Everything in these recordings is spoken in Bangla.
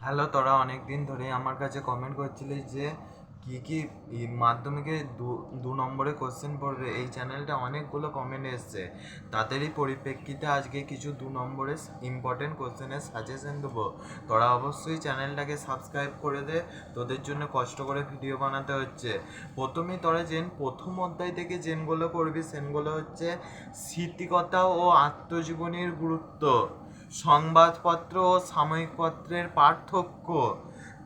হ্যালো, তোরা অনেক দিন ধরে আমার কাছে কমেন্ট করছিলিস যে কি কি মাধ্যমিকে দু দু নম্বরে কোশ্চেন পড়বে। এই চ্যানেলটা অনেকগুলো কমেন্ট এসছে। তাদেরই পরিপ্রেক্ষিতে আজকে কিছু দু নম্বরের ইম্পর্টেন্ট কোশ্চেনের সাজেশন দেবো। তোরা অবশ্যই চ্যানেলটাকে সাবস্ক্রাইব করে দে। তোদের জন্য কষ্ট করে ভিডিও বানাতে হচ্ছে। প্রথমেই তোরা জেন প্রথম অধ্যায় থেকে জেনগুলো করবি। সেনগুলো হচ্ছে স্মৃতিকথা ও আত্মজীবনীর গুরুত্ব। সংবাদপত্র ও সাময়িক পত্রের পার্থক্য।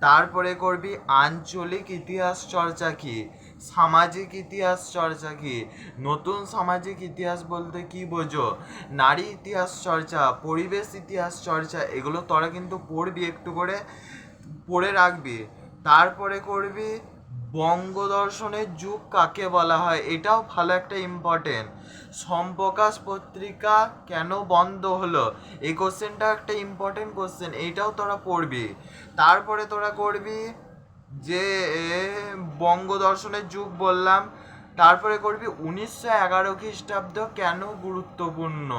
তারপরে করবি আঞ্চলিক ইতিহাস চর্চা কি? সামাজিক ইতিহাস চর্চা কি? নতুন সামাজিক ইতিহাস বলতে কি বোঝো? নারী ইতিহাস চর্চা, পরিবেশ ইতিহাস চর্চা, এগুলো তোরা কিন্তু পড়বি একটু করে, পড়ে রাখবি। তারপরে করবি বঙ্গদর্শনের যুগ কাকে বলা হয়? এটাও ভালো একটা ইম্পর্টেন্ট সম্প্রকাশ পত্রিকা কেন বন্ধ হলো? এই কোশ্চেনটা একটা ইম্পর্টেন্ট কোশ্চেন এইটাও তোরা পড়বি। তারপরে তোরা করবি যে বঙ্গদর্শনের যুগ বললাম। তারপরে করবি উনিশশো এগারো খ্রিস্টাব্দ কেন গুরুত্বপূর্ণ?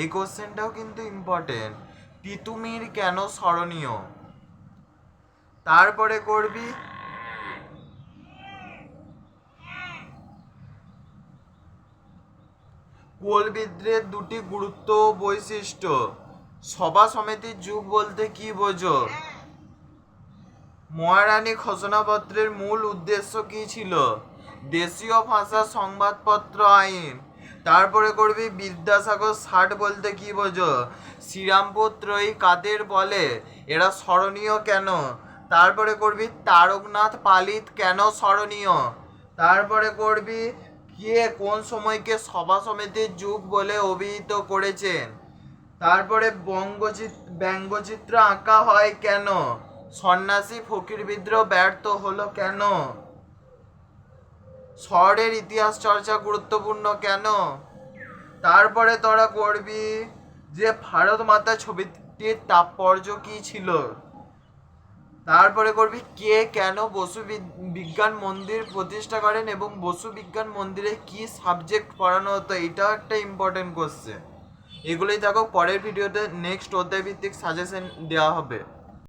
এই কোশ্চেনটাও কিন্তু ইম্পর্টেন্ট তিতুমির কেন স্মরণীয়? তারপরে করবি কোল বিদ্রোহের দুটি গুরুত্ব বৈশিষ্ট্য। সভা সমিতির যুগ বলতে কি বোঝো? মহারানী ঘোষণাপত্রের মূল উদ্দেশ্য কি ছিল? দেশীয় ভাষা সংবাদপত্র আইন। তারপরে করবি বিদ্যাসাগর ষাট বলতে কি বোঝো? শ্রীরামপুর ত্রয়ী কাদের বলে? এরা স্মরণীয় কেন? তারপরে করবি তারকনাথ পালিত কেন স্মরণীয়? তারপরে করবি কে কোন সময়কে সভা সমিতির যুগ বলে অভিহিত করেছেন? তারপরে বঙ্গচিত ব্যঙ্গচিত্র আঁকা হয় কেন? সন্ন্যাসী ফকির বিদ্রোহ ব্যর্থ হলো কেন? শহরের ইতিহাস চর্চা গুরুত্বপূর্ণ কেন? তারপরে তোরা করবি যে ভারত মাতা ছবিটির তাৎপর্য কি ছিল? তারপরে করবি কে কেন বসু বিজ্ঞান মন্দির প্রতিষ্ঠা করেন এবং বসু বিজ্ঞান মন্দিরে কি সাবজেক্ট পড়ানো হতো? এটাও একটা ইম্পর্টেন্ট কোশ্চেন এগুলোই দেখো পরের ভিডিওতে নেক্সট অধ্যায় ভিত্তিক সাজেশন দেওয়া হবে।